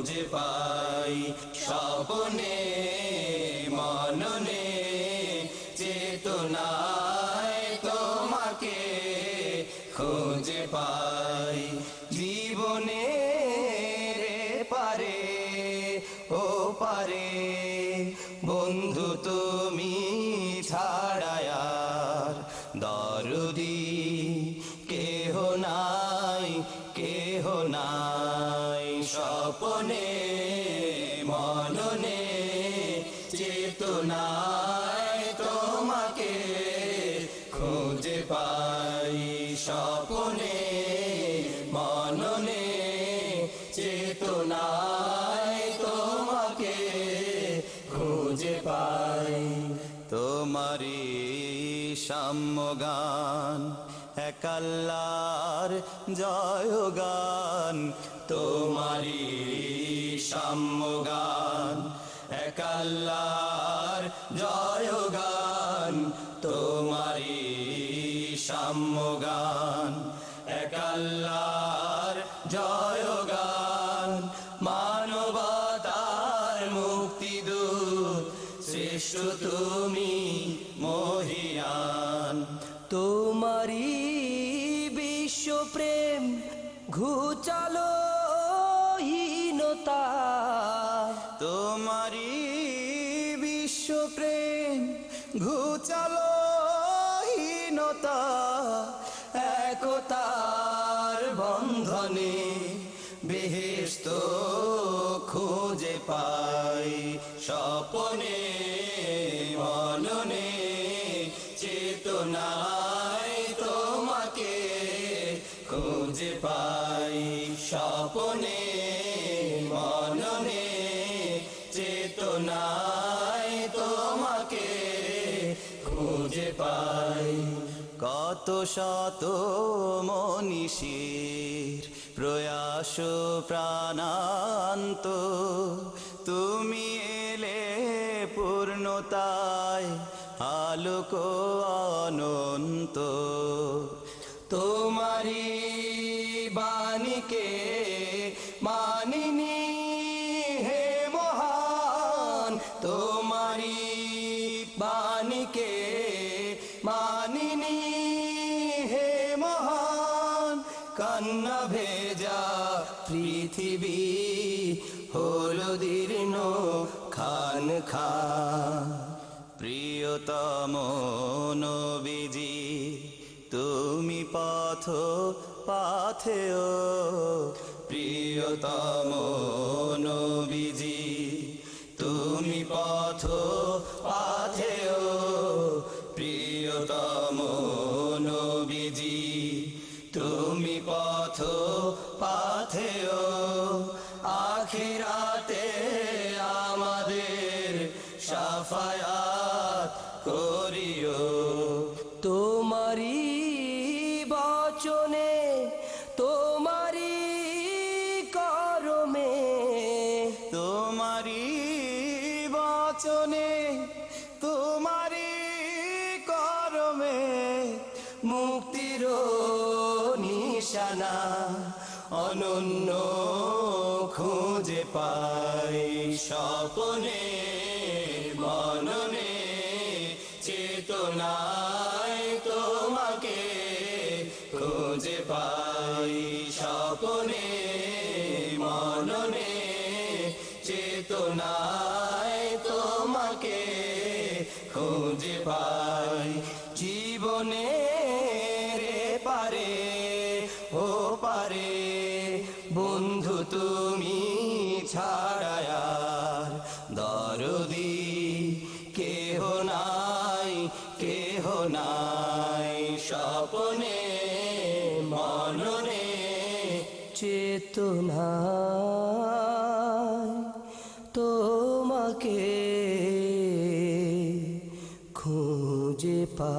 খুঁজে পাই স্বপনে, মননে, চেতনায় তোমাকে খুঁজে পাই। জীবনে রে পারে ও পারে বন্ধু তুমি ছাড়ায়ার স্বপনে, মননে চেতনায় তোমাকে খুঁজে পাই। স্বপনে, মননে চেতনায় তোমাকে খুঁজে পাই। তোমারি সাম্যগান, একাল্লার জয়গান তোমারি সাম্যগান, একাল্লার জয়গান তোমারি সাম্যগান, একাল্লার জয়গান, মানবতার মুক্তি মুক্তিদূত শ্রেষ্ঠ তুমি মহিয়ান। তোমারি বিশ্ব প্রেম ঘুচালো হীনতা তোমারি বিশ্বপ্রেম ঘুচালো হীনতা একতার বন্ধনে বেহেস্ত খুঁজে পাই স্বপনে মননে চেতনায়। কত শত মনীষীর প্রয়াস প্রাণান্ত। তুমি এলে পূর্ণতায় আলোক অনন্ত। তোমারি বাণীকে মানিনি কান্না ভেজা পৃথিবী হলো দীর্ণ খান খা প্রিয়তম নবীজি, তুমি পথ পাথেও। প্রিয়তম নবীজি, তুমি পথ পথ, পাথেও আখিরাতে আমাদের সাফায়াত করিও। তোমারি বচনে তোমারি করমে তোমারি বচনে তোমারি করমে মুক্তির নিশানা অনন্য খুঁজে পাই স্বপনে, মননে, চেতনায় তোমাকে খুঁজে পাই স্বপনে, মননে, চেতনায় তোমাকে খুঁজে পাই। বন্ধু তুমি ছাড়ায়ার দরদি কেহ নাই কেহ নাই। স্বপনে মননে চেতনায় তোমাকে খুঁজে পা